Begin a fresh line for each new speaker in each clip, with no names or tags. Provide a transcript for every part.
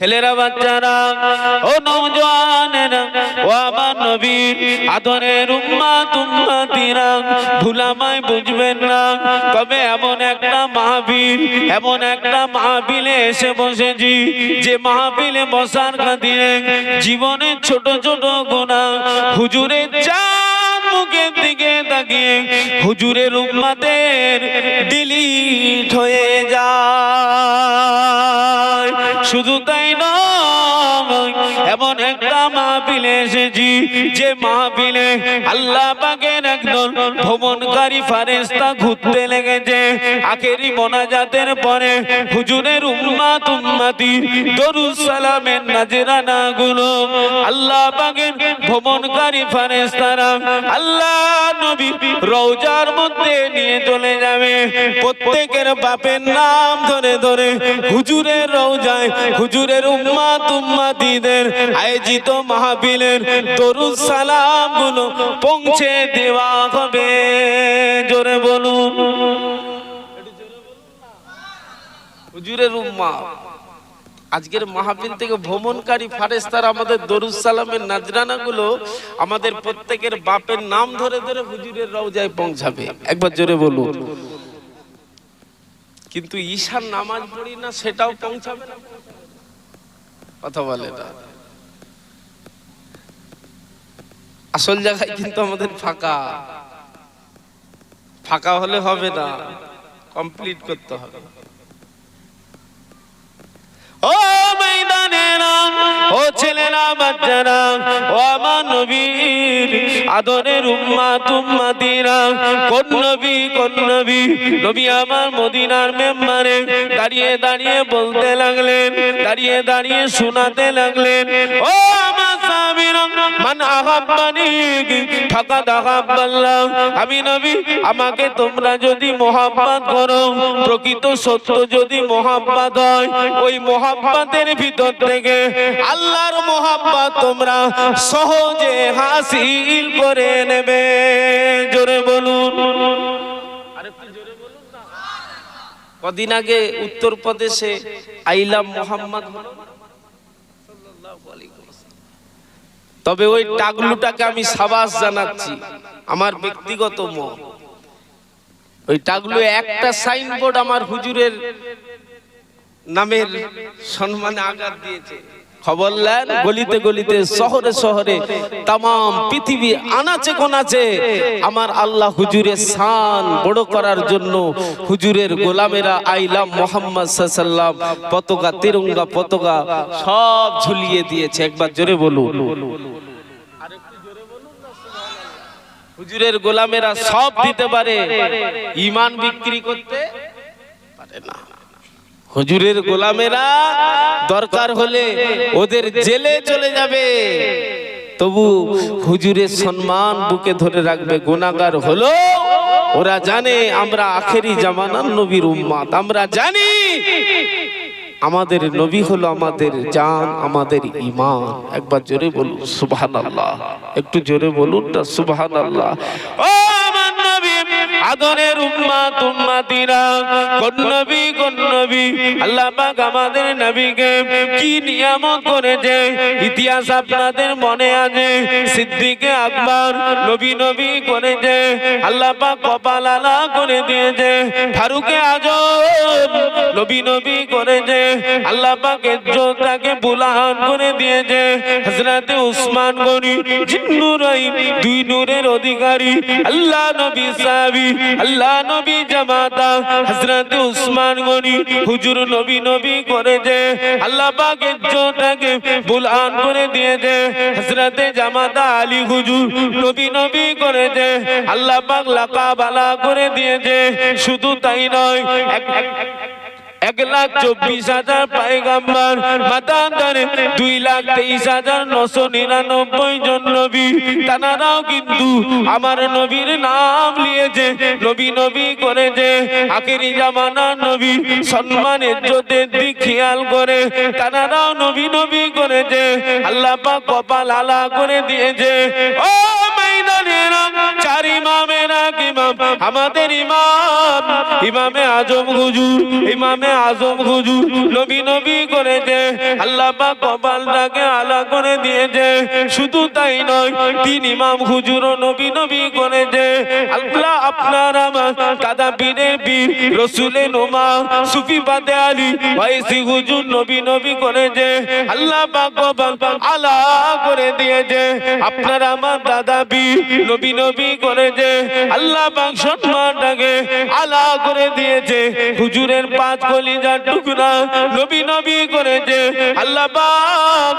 ছেলেরা, বাচ্চারা, ও নৌজওয়ানেরা, ও আমার নবীর আদরের উম্মা তুম্মাতিরা ভুলামায় বুঝবেন না। তবে এমন একটা মাহবিল এমন একটা মাহবিলে এসে বসেছি, যে মাহবিলে বসার খাতিরে জীবনের ছোট ছোট গোনা হুজুরের চাঁদ মুখের দিকে তাকিয়ে হুজুরের উম্মাদের ডিলিট হয়ে যায়। শুধু তাই নয়, এমন একটা মাহফিলে এসেছি যে মাহফিলে আল্লাহ পাকের একদল ভ্রমণকারী ফারেস্তা ঘুরতে লেগেছে। আখেরি মোনাজাতের পরে হুজুরের উম্মাত উম্মাতি দরুদ সালামের নাজরানা গুলো আল্লাহ পাকের ভ্রমণকারী ফারেস্তারা আল্লাহ নবী মধ্যে নিয়ে চলে যাবে। প্রত্যেকের বাপের নাম ধরে ধরে হুজুরের হুজুরের উম্মাতিদের আয়োজিত মাহফিলের দরুদ সালামগুলো পৌঁছে দেওয়া হবে। জোরে বলুন। হুজুরের উম্মা আজকের মাহফিল থেকে ভ্রমণকারী ফারেস্তার আমাদের দরুদ সালামের নাজরানা গুলো আমাদের প্রত্যেকের বাপের নাম ধরে ধরে হুজুরের রওজায় পৌঁছাবে। একবার জোরে বলুন। কিন্তু ঈশার নামাজ পড়ি না, সেটাও পৌঁছাবে কথা বলে না। আসল জায়গায় কিন্তু আমাদের ফাঁকা। ফাঁকা হলে হবে না। কমপ্লিট করতে হবে। ও ময়দানেরা ও ছেলেরা বাচ্চারা, ও আমার আদরের তুম্মা উম্মাতিরা কোন নবী কোন নবী? নবী আমার মদিনার মেম্বারে দাঁড়িয়ে দাঁড়িয়ে বলতে লাগলেন, দাঁড়িয়ে দাঁড়িয়ে শোনাতে লাগলেন। ও আমি নবী, আমাকে তোমরা যদি করো, প্রকৃত সত্য যদি হয়, ওই ভিতর থেকে আল্লাহর মোহাব্বত তোমরা সহজে হাসিল করে নেবে। জোরে বলুন। কদিন আগে উত্তরপ্রদেশে আইলাম মোহাম্মদ তবে ওই টাগলুটাকে আমি সাবাস জানাচ্ছি, আমার ব্যক্তিগত মত। ওই টাগলু একটা সাইনবোর্ড আমার হুজুরের নামের সম্মানে আঘাত দিয়েছে। খবর নেন গলিতে গলিতে, শহরে শহরে তাম পৃথিবী আনাচে কোনাচে আমার আল্লাহ হুজুরের শান বড় করার জন্য হুজুরের গোলামেরা আইলাম মোহাম্মদ সাল্লাম পতাকা, তিরঙ্গা পতাকা সব ঝুলিয়ে দিয়েছে। একবার জোরে বলুন। হুজুরের গোলামেরা সব দিতে পারে। ইমান বিক্রি করতে পারে না। হুজুরের গোলামেরা দরকার হলে ওদের জেলে চলে যাবে। তবু হুজুরের সম্মান বুকে ধরে রাখবে, গুনাহগার হলো, ওরা জানে আমরা আখেরি জামানার নবীর উম্মাত আমরা জানি আমাদের নবী হলো আমাদের জান, আমাদের ইমান একবার জোরে বলুন, সুবহানাল্লাহ। একটু জোরে বলুন না, সুবহানাল্লাহ। ও আদরের উম্মাত উম্মাতিরা কোন নবী কোন নবী আল্লাহ পাক আমাদের নবীকে কি নিয়ামত করেছে? ইতিহাস আপনাদের মনে আছে? সিদ্দিকে আকবর নবী নবী করেছে আল্লাহ পাক কপাল আলা করে দিয়েছে, ফারুকে আজম নবী নবী করেছে আল্লাহ পাক ইজ্জতটাকে বুলান করে দিয়েছে, হযরতে উসমান গনি জিন্নুরাই দুই নূরের অধিকারী, আল্লাহ নবী সাহাবী আল্লাহ নবী জামাতা হযরত উসমান গনি হুজুর নবী নবী করে যে আল্লাহ পাক ইজ্জতকে বুলান করে দিয়ে যে হযরত জামাতা আলী হুজুর নবী নবী করে যে আল্লাহ পাক লাকাবালা করে দিয়ে যে শুধু তাই নয় এক- এক- এক লাখ চব্বিশ হাজার পায়গাম্বার মাতান্তরে দুই লাখ তেইশ হাজার নশো নিরানব্বই জন নবী। তানারাও কিন্তু আমার নবীর নাম নিয়েছে। নবী নবী করেছে। আখেরি জামানার নবী সম্মানের ইজ্জতের দিক খেয়াল করে। তানারাও নবী নবী করেছে। আল্লাহ পাক কপাল আলা করে দিয়েছে। ও ইমাম, আমাদের ইমাম, ইমামে আজম হুজুর, ইমামে আজম হুজুর, নবী নবী করেছে, আল্লাহ পাক কপালটাকে আলা করে দিয়েছে। শুধু তাই নয়, তিন ইমাম হুজুর নবী নবী করেছে। আল্লাহ আপনার আমার দাদা পীরের বীর রসুলে নোমা সুফি বাদে আলী, ওয়াইসি হুজুর, নবী নবী করেছে। আল্লাহ পাক কপাল আলা করে দিয়েছে। আপনার আমার দাদা বীর নবী নবী করেছে। আল্লাহ পাক সম্মানটাকে আলা করে দিয়েছে। হুজুরের পাঁচ কলিজার টুকরা নবী নবী করেছে। আল্লাহ পাক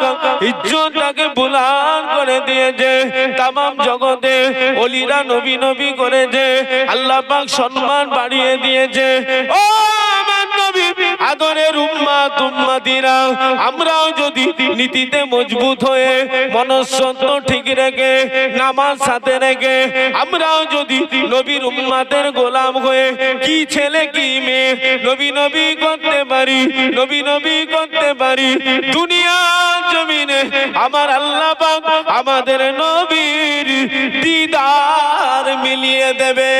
ইজ্জতটাকে বুলান করে দিয়েছে। তামাম জগতে অলিরা নবী নবী করেছে। আল্লাহ পাক সম্মান বাড়িয়ে দিয়েছে। ও আদরের উম্মা তুম্মাদিরা আমরাও যদি নীতিতে মজবুত হয়ে মনস্সত্ব ঠিক রেখে, নামাজ সাথে রেখে, আমরাও যদি নবীর উম্মাদের গোলাম হয়ে, কি ছেলে, কি মেয়ে, নবী নবী করতে পারি, নবী নবী করতে পারি, দুনিয়া জমিনে আমার আল্লাহ পাক আমাদের নবীর দিদার মিলিয়ে দেবে।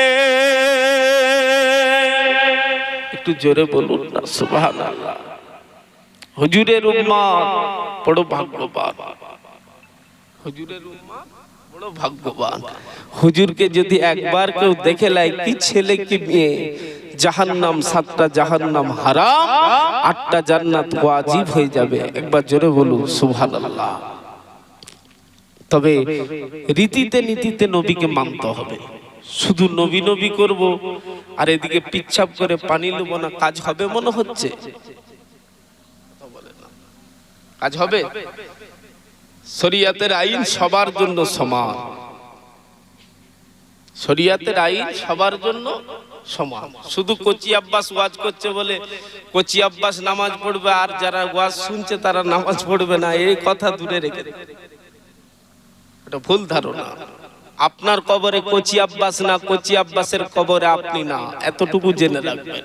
জোরে বলুন না, সুবহানাল্লাহ। হুজুরের উম্মত বড় ভাগ্যবান। হুজুরের উম্মত বড় ভাগ্যবান। হুজুরকে যদি একবার কেউ দেখে লাই কি ছেলে, কি মেয়ে, জাহান্নাম সাতটা জাহান্নাম হারাম, আটটা জান্নাত ওয়াজিব হয়ে যাবে। একবার জোরে বলুন তবে রীতিতে নীতিতে নবীকে মানতে হবে। শুধু নবী নবী করব, আর এদিকে পিচ্ছাপ করে পানি নেব না, কাজ হবে মনে হচ্ছে। কাজ হবে? শরিয়াতের আইন সবার জন্য সমান। শরিয়াতের আইন সবার জন্য সমান। শুধু কচি আব্বাস ওয়াজ করছে বলে কচি আব্বাস নামাজ পড়বে, আর যারা ওয়াজ শুনছে তারা নামাজ পড়বে না, এই কথা দূরে রেখে। এটা ভুল ধারণা। আপনার কবরে কচি আব্বাস না কচি আব্বাসের কবরে আপনি না এতটুকু জেনে রাখবেন।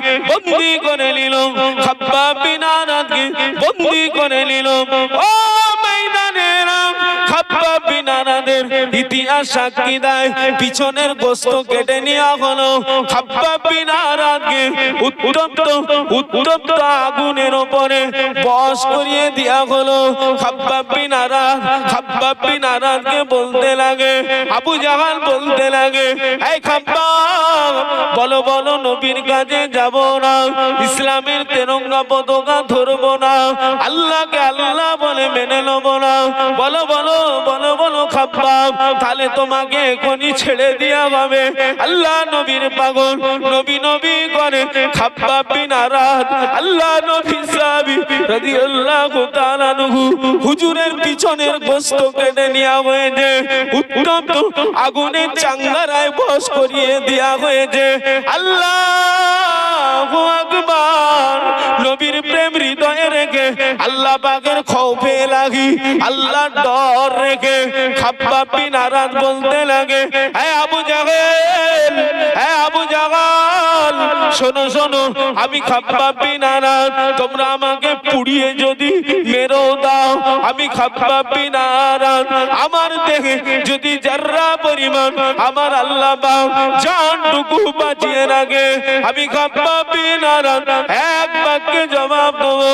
বন্দি করে নিল খাবা বিন আরাদকে বন্দি করে নিল ইতিহাস সাক্ষী দেয়? পিছনের গোস্ত কেটে বিন আরাদকে উত্তপ্ত উত্তপ্ত আগুনের উপরে বস করিয়ে হলো। খাব্বাব বিন বলতে লাগে, আবু জাহাল বলতে লাগে, এই খাব্বাব বলো বলো, নবীর কাজে যাব না। ইসলামের তেরঙ্গা পতাকা বলে মেনে নেব না। বলো বলো বলো বলো, খাব্বাব, তাহলে তোমাকে এখনই ছেড়ে দেওয়া হবে আল্লাহ নবীর পাগল, নবী নবী করে খাব্বাব বিন আরাদ। আল্লাহ নবী সাহাবী রাদিয়াল্লাহু তাআলা আনহু হুজুরের পিছনের গোশত কেটে নেওয়া হয়েছে। উত্তপ্ত আগুনের চাঙ্গারায় বস করিয়ে দেওয়া হয়েছে। আল্লাহু আকবার, নবীর প্রেম আল্লাহ পাকের খৌফে লাগি, আল্লাহ ডর রেখে খাপ্পা আরাদ বলতে লাগে। হ্যাঁ আবু জাহেল, হে আবু জাগাল, শোনো শোনো, আমি খাপ্পা আরাদ তোমরা আমাকে পুড়িয়ে যদি আমি খাব্বাব বিন আরাদ আমার দেহে যদি জাররা পরিমাণ, আমার আল্লাহ পাক জানটুকু বাঁচিয়ে রাখে। আমি খাব্বাব বিন আরাদ এক বাক্যে জবাব দেবো,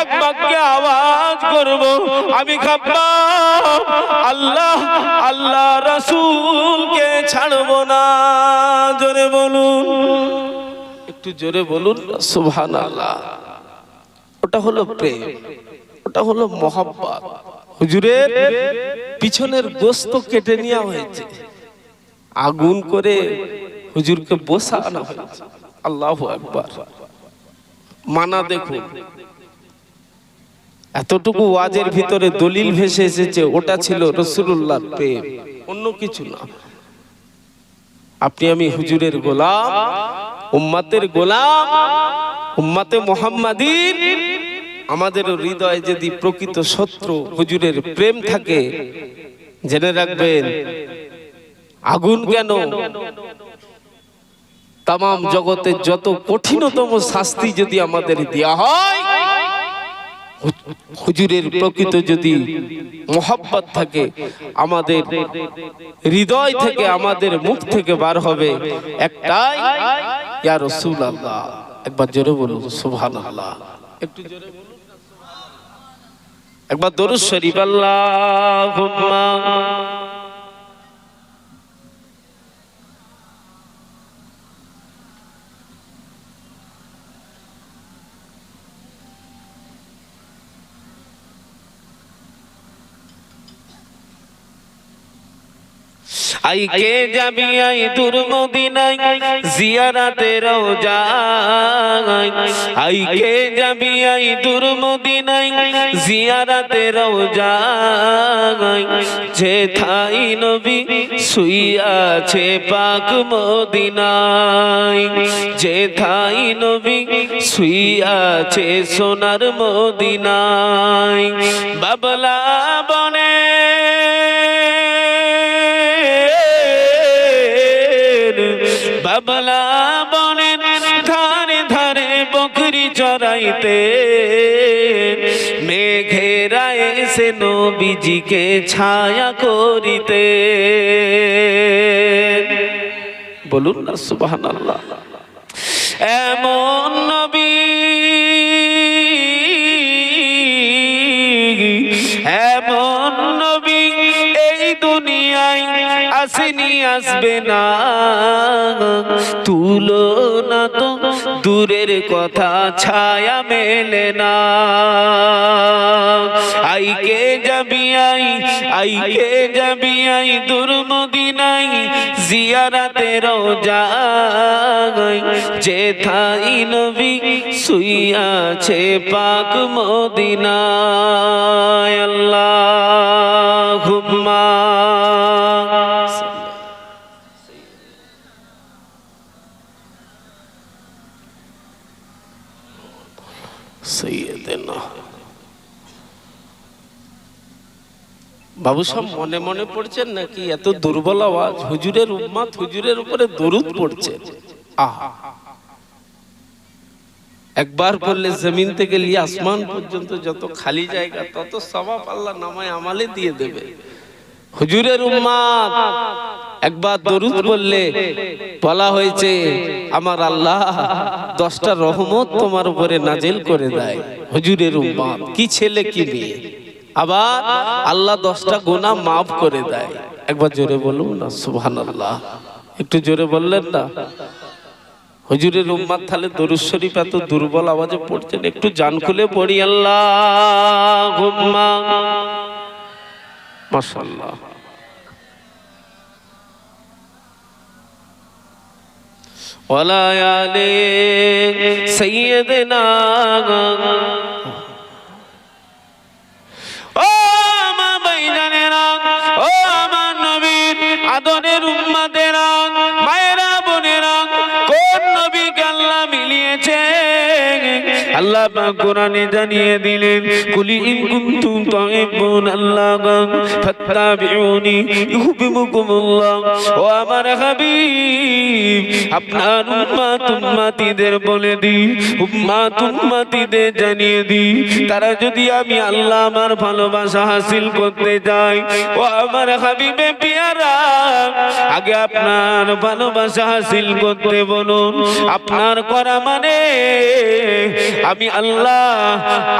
এক বাক্যে আওয়াজ করব। আমি খাব্বাব আল্লাহ আল্লাহ রাসূলকে ছাড়বো না। জোরে বলুন। একটু জোরে বলুন সুবহান আল্লাহ ওটা হলো প্রেম। ওটা হলো মহাব্বত হুজুরের পিছনের গোস্ত কেটে নেওয়া হয়েছে। আগুন করে হুজুরকে বসানো হয়েছে আল্লাহ একবার মানা দেখুন এতটুকু ওয়াজের ভিতরে দলিল ভেসে এসেছে, ওটা ছিল রসুল্লাহ প্রেম, অন্য কিছু না। আপনি আমি হুজুরের গোলাম, উম্মাতের গোলাম, উম্মাতে মোহাম্মদীন আমাদের হৃদয়ে যদি প্রকৃত শত্রু হুজুরের প্রেম থাকে, জেনে রাখবেন, আগুন কেন? তাম জগতের যত কঠিনতম শাস্তি যদি আমাদের দেওয়া হয়, হুজুরের প্রকৃত যদি মোহাব্বত থাকে, আমাদের হৃদয় থেকে, আমাদের মুখ থেকে বার হবে একটাই, ইয়া আল্লাহ একবার জোরে বলুন সুবহান আল্লাহ একটু জোরে সুবহানাল্লাহ। একবার দরুদ শরীফ আল্লাহ আই কে যাবি আই দূর মদিনাই জিয়ারাতে রওজাই আই। কে যাবি আই দূর মদিনাই জিয়ারাতে রওজাই যে থাই নবী শুইয়াছে পাক মদিনাই যে থাই নবী শুইয়াছে সোনার মদিনাই বাবলা বনে বকরি চড়াইতে মেঘেরা এসে নবীজিকে ছায়া করিতে। বলুন না সুবাহান আল্লাহ এমন নবী এমন নবী এই দুনিয়ায় আসেনি, আসবে না। তুলো না তো দূরের কথা ছায়া মেলে না। আইকে যাবি আই, আইকে যাবি আই, দূর মদিনাই, জিয়ারাতে রোজাই যে থাই নবী শুইয়াছে পাক মদিনায়, আল্লাহুম্মা। সৈয়দনা বাবু, সব মনে মনে পড়ছেন নাকি এত দুর্বল আওয়াজ? হুজুরের উম্মাত হুজুরের উপরে দরুদ পড়ছে। আহা। একবার করলে জমিন থেকে নিয়ে আসমান পর্যন্ত যত খালি জায়গা, তত সবাব আল্লাহ নামায় আমালে দিয়ে দেবে। হুজুরের উম্মাত একবার দরুদ বললে বলা হয়েছে, আমার আল্লাহ দশটা রহমত তোমার উপরে নাজেল করে দেয়। হুজুরের উম্মাত কি ছেলে, কি মেয়ে? আবার আল্লাহ দশটা গোনা মাফ করে দেয়। একবার জোরে বলুন না সুবহান আল্লাহ একটু জোরে বললেন না? হজুরের উম্মাদ তাহলে দরুদ শরীফ এত দুর্বল আওয়াজে পড়ছেন, একটু জান খুলে পড়ি আল্লাহ মাশাল্লাহ ওয়ালা আলে সাইয়্যিদিনা আল্লাহ কোরআনে জানিয়ে দিলেন, কুলি ইন কুনতুম তুহিব্বুন আল্লাহ ফাত্তাবিউনি ইউহিব্বুকুমুল্লাহ। ও আমার হাবিব, আপনার উম্মাত উম্মাতিদের বলে দিই, উম্মাত উম্মাতিদের জানিয়ে দিই, তারা যদি আমি আল্লাহ আমার ভালোবাসা হাসিল করতে যাই, ও আমার হাবিবে পিয়ারা, আগে আপনার ভালোবাসা হাসিল করতে বলুন, আপনার করা মানে আমি আল্লাহ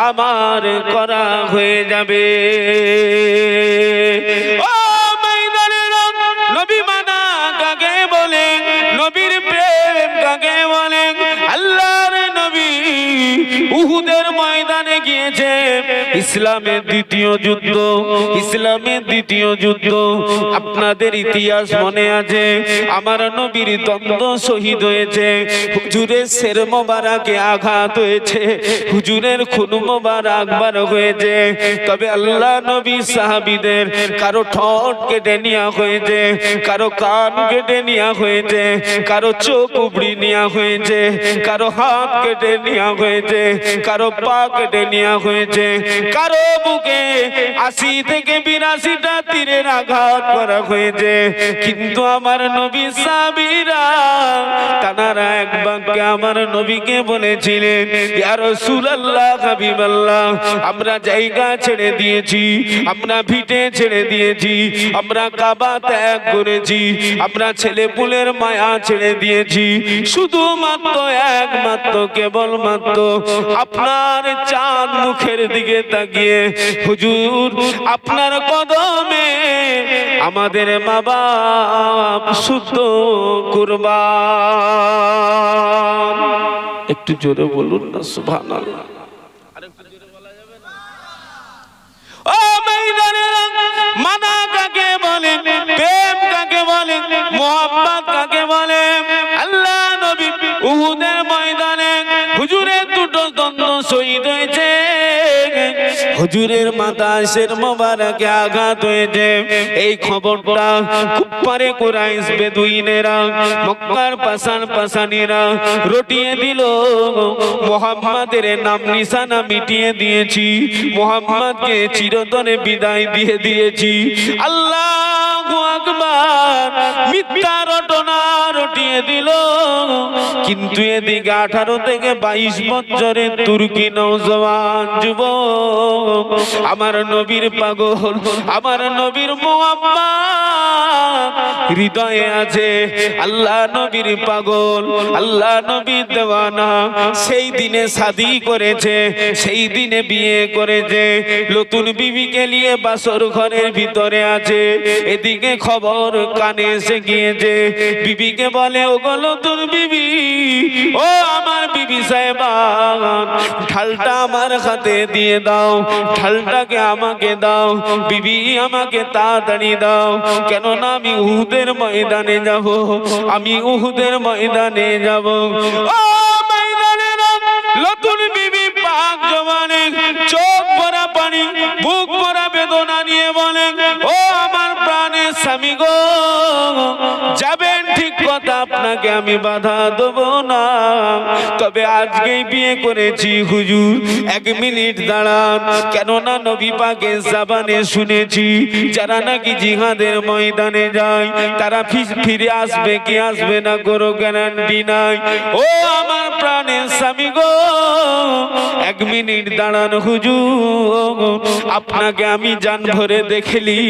আমার করা হয়ে যাবে। নবী মানা কাকে বলে? নবীর প্রেম কাকে বলে? নবী ময়দানে গিয়েছে। ইসলামের দ্বিতীয় যুদ্ধ, ইসলামের দ্বিতীয় যুদ্ধ। আপনাদের ইতিহাস মনে আছে, আমার নবীর দ্বন্দ্ব শহীদ হয়েছে। হুজুরের শের মোবারকে আঘাত হয়েছে, হুজুরের খুন মোবারক বার হয়েছে। তবে আল্লাহ নবী সাহাবিদের কারও ঠোঁট কেটে নেওয়া হয়েছে, কারও কান কেটে নেওয়া হয়েছে, কারও চোখ উবড়ি নেওয়া হয়েছে, কারও হাত কেটে নেওয়া হয়েছে, কারও পা কেটে নেওয়া হয়েছে কারও বুকে, আশি থেকে বিরাশিটা তীরের আঘাত করা হয়েছে। কিন্তু আমার নবী সাবিরা তানারা এক বাক্যে আমার নবীকে বলেছিলেন, ইয়া রাসূলুল্লাহ, হাবিবাল্লাহ, আমরা জায়গা ছেড়ে দিয়েছি, আমরা ভিটে ছেড়ে দিয়েছি, আমরা কাবা ত্যাগ করেছি, আমরা ছেলে পুলের মায়া ছেড়ে দিয়েছি। শুধুমাত্র একমাত্র, কেবলমাত্র আপনার চাঁদ মুখের দিকে তাকিয়ে হুজুর, আপনার কদমে আমাদের মা বাপ শুদ্ধ কুরবান। একটু জোরে বলুন না, সুবহানাল্লাহ। কাকে আল্লাহ নবী উহুদের ময়দানে হুজুরের দুটো দ্বন্দ্ব শহীদ হয়েছে। হুজুরের মাতা শের মোবারকে আঘাত হয়েছে। এই খবরটা কুপ্পারে কুরাইশ বেদুইনেরা, মক্কার পাশান পাশানিরা রটিয়ে দিল। মোহাম্মদের নাম নিশানা মিটিয়ে দিয়েছি। মোহাম্মদকে চিরতনে বিদায় দিয়ে দিয়েছি। আল্লাহ কিন্তু আঠারো থেকে বাইশ বছরের তুর্কি নৌজওয়ান যুবক, আমার নবীর পাগল, আমার নবীর হৃদয়ে আছে আল্লাহ নবীর পাগল, আল্লাহ নবীর দেওয়ানা। সেই দিনে করেছে, সেই দিনে বিয়ে করেছে, নতুন বিবিকে নিয়ে বাসর ঘরের ভিতরে আছে। এদিকে খবর কানে এসে গিয়েছে। বিবিকে বলে ও গো নতুন বিবি, ও আমার বিবি সাহেবা ঢালটা আমার হাতে দিয়ে দাও, ঢালটাকে আমাকে দাও, বিবি আমাকে তাড়াতাড়ি দাও, কেননা আমি উহুদের ময়দানে যাব, আমি উহুদের ময়দানে যাব। ও ময়দানেরা নতুন বিবি পাক জমানে, চোখ ভরা পানি, বুক ভরা বেদনা নিয়ে বলেন কথা আপনাকে আমি বাধা দেব না। তবে আজকেই বিয়ে করেছি, হুজুর। এক মিনিট দাঁড়ান। কেননা নবী পাকের জাবানে শুনেছি, যারা নাকি জিহাদের ময়দানে যায়, তারা ফিরে আসবে কি আসবে না কোনো গ্যারান্টি নাই। ও আমার প্রাণের স্বামী গো, এক মিনিট দাঁড়ান হুজুর। আপনাকে আমি জান ভরে দেখেলি,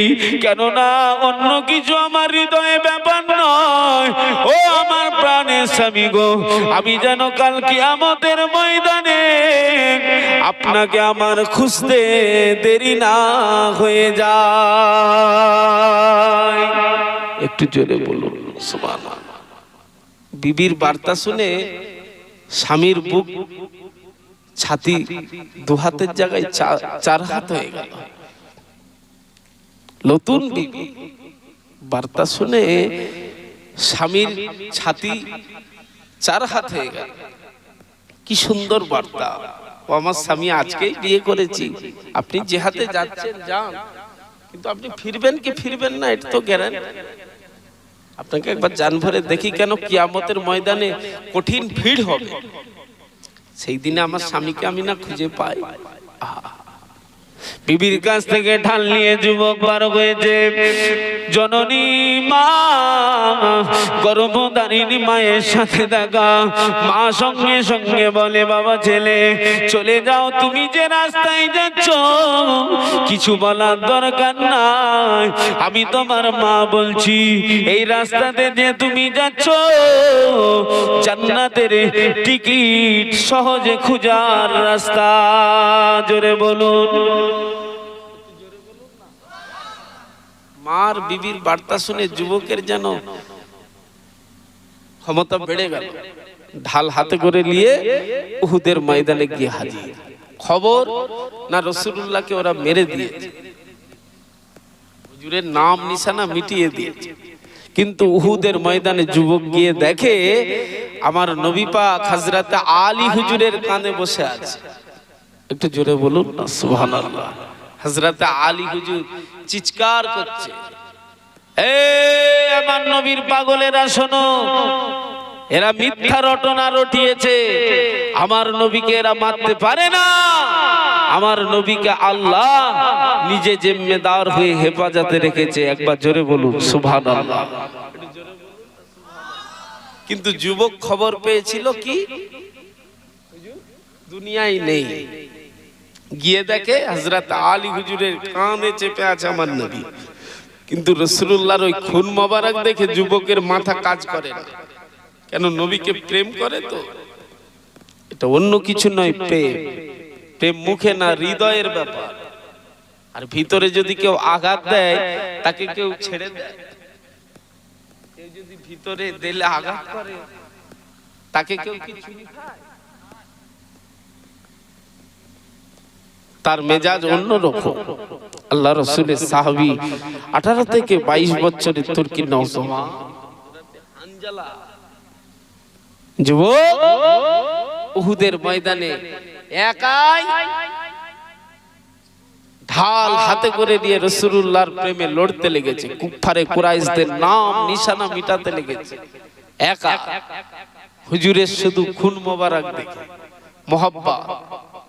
কেননা অন্য কিছু আমার হৃদয়ে ব্যাপার নয়। ও আমার প্রাণের স্বামী গো, আমি যেন কাল কিয়ামতের ময়দানে আপনাকে আমার খুঁজতে দেরি না হয়ে যায়। একটু জোরে বলুন বিবির বার্তা শুনে স্বামীর বুক ছাতি দু হাতের জায়গায় চার হাত হয়ে গেল। নতুন বার্তা শুনে স্বামীর ছাতি চার হাত হয়ে গেল। কি সুন্দর বার্তা। ও আমার স্বামী, আজকেই বিয়ে করেছি। আপনি যে হাতে যাচ্ছেন, যান। কিন্তু আপনি ফিরবেন কি ফিরবেন না, এটা তো গ্যারান্টি আপনাকে একবার জান ভরে দেখি কেন কিয়ামতের ময়দানে কঠিন ভিড় হবে। সেই দিনে আমার স্বামীকে আমি না খুঁজে পাই। বিবির কাছ থেকে ঢাল নিয়ে যুবক বার হয়েছে। জননী মা গর্ভধারিণী মায়ের সাথে দেখা। মা সঙ্গে সঙ্গে বলে, বাবা ছেলে, চলে যাও, তুমি যে রাস্তায় যাচ্ছ, কিছু বলার দরকার নাই। আমি তোমার মা বলছি, এই রাস্তাতে যে তুমি যাচ্ছ, জান্নাতের টিকিট সহজে খুঁজার রাস্তা। জোরে বলুন। মার বিবির বার্তা শুনে যুবকের যেন ক্ষমতা বেড়ে গেল। ঢাল হাতে করে নিয়ে উহুদের ময়দানে গিয়ে হাজির। খবর না রসুল্লাহকে ওরা মেরে দিয়েছে। হুজুরের নাম নিশানা মিটিয়ে দিয়েছে। কিন্তু উহুদের ময়দানে যুবক গিয়ে দেখে আমার নবী পাক হযরত আলী হুজুরের কানে বসে আছে। একটু জোরে বলুন না সুবহানাল্লাহ। হযরত আলী হুজুর চিৎকার করছে। এ আমার নবীর পাগলেরা শোনো, এরা মিথ্যা রটনা রটিয়েছে। আমার নবীকে এরা মারতে পারে না। আমার নবীকে আল্লাহ নিজে জিম্মেদার হয়ে হেফাজতে রেখেছে। একবার জোরে বলুন, সুবহানাল্লাহ। কিন্তু যুবক খবর পেয়েছিল কি? দুনিয়ায় নেই। গিয়ে দেখে হজরত আলী হুজুরের কানে চেপে আছে আমার নবী। কিন্তু রসুল্লাহর ওই খুন মোবারক দেখে যুবকের মাথা কাজ করে না। কেন নবীকে প্রেম করে তো? এটা অন্য কিছু নয়, প্রেম। প্রেম মুখে না, হৃদয়ের ব্যাপার। আর ভিতরে যদি কেউ আঘাত দেয়, তাকে কেউ ছেড়ে দেয়। কেউ যদি ভিতরে দিলে আঘাত করে, তাকে কেউ কি চুরি খায়? তার মেজাজ অন্যরকম। আল্লাহ রসুলের সাহাবি আঠারো থেকে বাইশ বছরের তুর্কি নৌজমা যুবক, উহুদের ময়দানে একাই ঢাল হাতে করে দিয়ে রসুল্লাহর প্রেমে লড়তে লেগেছে। কুফারে কুরাইশদের নাম, নিশানা মিটাতে লেগেছে। একা। হুজুরের শুধু খুন মোবারক দেখে। মহাব্বা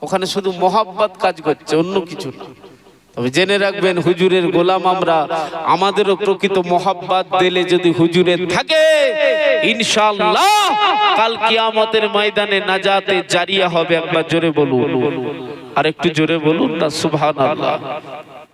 ওখানে শুধু মহাব্বাত কাজ করছে, অন্য কিছু না। তবে জেনে রাখবেন, হুজুরের গোলাম আমরা, আমাদেরও প্রকৃত মহাব্বাত দিলে যদি হুজুরের থাকে ইনশাল্লাহ কাল কিয়ামতের ময়দানে নাজাতে জারিয়া হবে, একবার জোরে বলুন। আর একটু জোরে বলুন না, সুবহানাল্লাহ।